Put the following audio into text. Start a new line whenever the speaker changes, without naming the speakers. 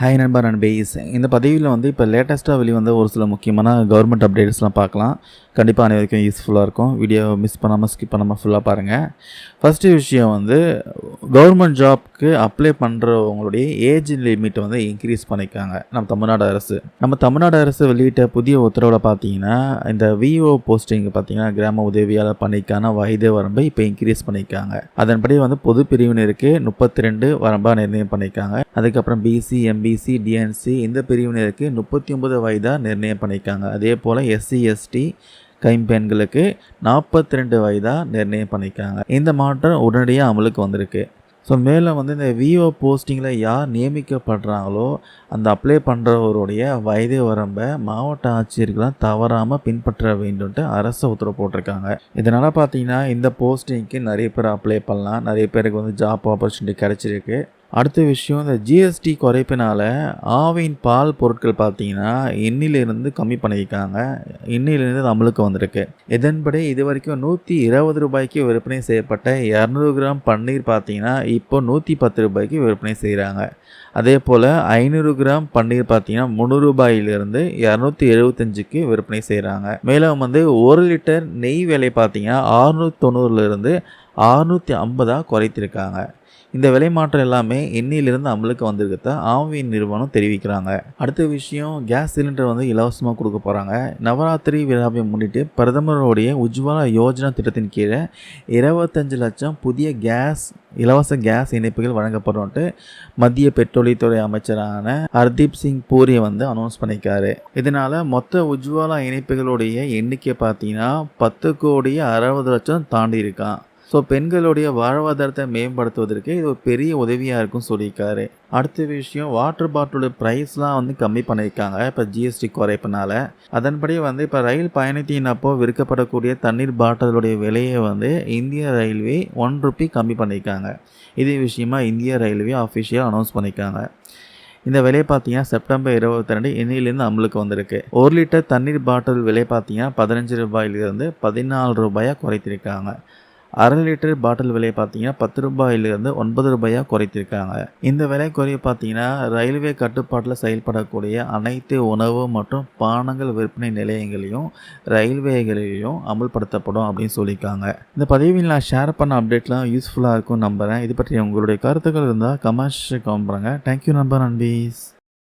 Hi நண்பர் நண்பீஸ் இந்த பதிவில் வந்து இப்போ லேட்டஸ்ட்டாக வெளிவந்த ஒரு சில முக்கியமான கவர்மெண்ட் அப்டேட்ஸ்லாம் பார்க்கலாம். கண்டிப்பாக அனைவருக்கும் யூஸ்ஃபுல்லாக இருக்கும். வீடியோ மிஸ் பண்ணாமல் ஸ்கிப் பண்ணாமல் ஃபுல்லாக பாருங்கள் ஃபஸ்ட்டு விஷயம் வந்து கவர்மெண்ட் ஜாப்க்கு அப்ளை பண்ணுறவங்களுடைய ஏஜ் லிமிட்டை வந்து இன்க்ரீஸ் பண்ணியிருக்காங்க நம்ம தமிழ்நாடு அரசு. நம்ம தமிழ்நாடு அரசு வெளியிட்ட புதிய உத்தரவில் பார்த்தீங்கன்னா இந்த விஓ போஸ்டிங் பார்த்தீங்கன்னா கிராம உதவியாளர் பணிக்கான வயது வரம்பை இப்போ இன்க்ரீஸ் பண்ணியிருக்காங்க அதன்படி வந்து பொது பிரிவினருக்கு முப்பத்தி ரெண்டு வரம்பாக நிர்ணயம் பண்ணியிருக்காங்க அதுக்கப்புறம் பிசி எம்பிசி டிஎன்சி இந்த பிரிவினருக்கு முப்பத்தி ஒன்பது வயதாக நிர்ணயம் பண்ணியிருக்காங்க அதே போல் எஸ்சி எஸ்டி கைம்பெண்களுக்கு நாற்பத்தி ரெண்டு வயதாக நிர்ணயம் பண்ணியிருக்காங்க இந்த மாற்றம் உடனடியாக அமலுக்கு வந்திருக்கு. ஸோ மேலே வந்து இந்த விஓ போஸ்டிங்கில் யார் நியமிக்கப்படுறாங்களோ அந்த அப்ளை பண்ணுறவருடைய வயது வரம்பை மாவட்ட ஆட்சியர்களாம் தவறாமல் பின்பற்ற வேண்டும்ட்டு அரசு உத்தரவு போட்டிருக்காங்க. இதனால் பார்த்தீங்கன்னா இந்த போஸ்டிங்க்கு நிறைய பேர் அப்ளை பண்ணலாம். நிறைய பேருக்கு வந்து ஜாப் ஆப்பர்ச்சுனிட்டி கிடச்சிருக்கு. அடுத்த விஷயம் இந்த ஜிஎஸ்டி குறைப்பினால் ஆவின் பால் பொருட்கள் பார்த்தீங்கன்னா எண்ணிலிருந்து கம்மி பண்ணியிருக்காங்க. எண்ணிலிருந்து அது அமலுக்கு வந்திருக்கு. இதன்படி இது வரைக்கும் நூற்றி இருபது ரூபாய்க்கு விற்பனை செய்யப்பட்ட இரநூறு கிராம் பன்னீர் பார்த்தீங்கன்னா இப்போ நூற்றி பத்து ரூபாய்க்கு விற்பனை செய்கிறாங்க. அதே போல் ஐநூறு கிராம் பன்னீர் பார்த்தீங்கன்னா முந்நூறு ரூபாயிலிருந்து இரநூத்தி எழுபத்தஞ்சுக்கு விற்பனை செய்கிறாங்க. மேலும் வந்து ஒரு லிட்டர் நெய் விலை பார்த்தீங்கன்னா ஆறுநூற்றி தொண்ணூறுலேருந்து அறுநூற்றி ஐம்பதாக குறைத்திருக்காங்க. இந்த விலை மாற்றம் எல்லாமே எண்ணெயிலிருந்து அமலுக்கு வந்திருக்கத ஆவின் நிறுவனம் தெரிவிக்கிறாங்க. அடுத்த விஷயம் கேஸ் சிலிண்டர் வந்து இலவசமாக கொடுக்க போகிறாங்க நவராத்திரி விழாவை முன்னிட்டு பிரதமருடைய உஜ்வாலா யோஜனா திட்டத்தின் கீழே இருபத்தஞ்சு லட்சம் புதிய கேஸ் இலவச கேஸ் இணைப்புகள் வழங்கப்படும்ட்டு மத்திய பெட்ரோலியத்துறை அமைச்சரான ஹர்தீப் சிங் பூரி வந்து அனௌன்ஸ் பண்ணியிருக்காரு. இதனால் மொத்த உஜ்வாலா இணைப்புகளுடைய எண்ணிக்கை பார்த்தீங்கன்னா பத்து கோடி அறுபது லட்சம் தாண்டி இருக்கான் ஸோ பெண்களுடைய வாழ்வாதாரத்தை மேம்படுத்துவதற்கு இது ஒரு பெரிய உதவியாக இருக்கும் சொல்லியிருக்காரு. அடுத்த விஷயம் வாட்டர் பாட்டிலோட ப்ரைஸ்லாம் வந்து கம்மி பண்ணியிருக்காங்க. இப்போ ஜிஎஸ்டி குறைப்பினால. அதன்படி வந்து இப்போ ரயில் பயணத்தின் அப்போ விற்கப்படக்கூடிய தண்ணீர் பாட்டிலுடைய விலையை வந்து இந்திய ரயில்வே ஒன் ருப்பி கம்மி பண்ணியிருக்காங்க. இதே விஷயமா இந்திய ரயில்வே அஃபிஷியல் அனௌன்ஸ் பண்ணியிருக்காங்க. இந்த விலை பார்த்தீங்கன்னா செப்டம்பர் இருபத்தி ரெண்டு இன்னிலேருந்து அமலுக்கு வந்திருக்கு. ஒரு லிட்டர் தண்ணீர் பாட்டில் விலை பார்த்தீங்கன்னா பதினஞ்சு ரூபாயிலிருந்து பதினாலு ரூபாயாக குறைத்திருக்காங்க. அரை லிட்டர் பாட்டில் விலை பார்த்தீங்கன்னா பத்து ரூபாயிலிருந்து ஒன்பது ரூபாயாக குறைத்திருக்காங்க. இந்த விலை குறைய பார்த்தீங்கன்னா ரயில்வே கட்டுப்பாட்டில் செயல்படக்கூடிய அனைத்து உணவு மற்றும் பானங்கள் விற்பனை நிலையங்களையும் ரயில்வேகளையும் அமல்படுத்தப்படும் அப்படின்னு சொல்லியிருக்காங்க. இந்த பதிவில் நான் ஷேர் பண்ண அப்டேட்லாம் யூஸ்ஃபுல்லாக இருக்கும் நம்புகிறேன் இது பற்றி உங்களுடைய கருத்துக்கள் இருந்தால் comments comment thank you number அன்பீஸ்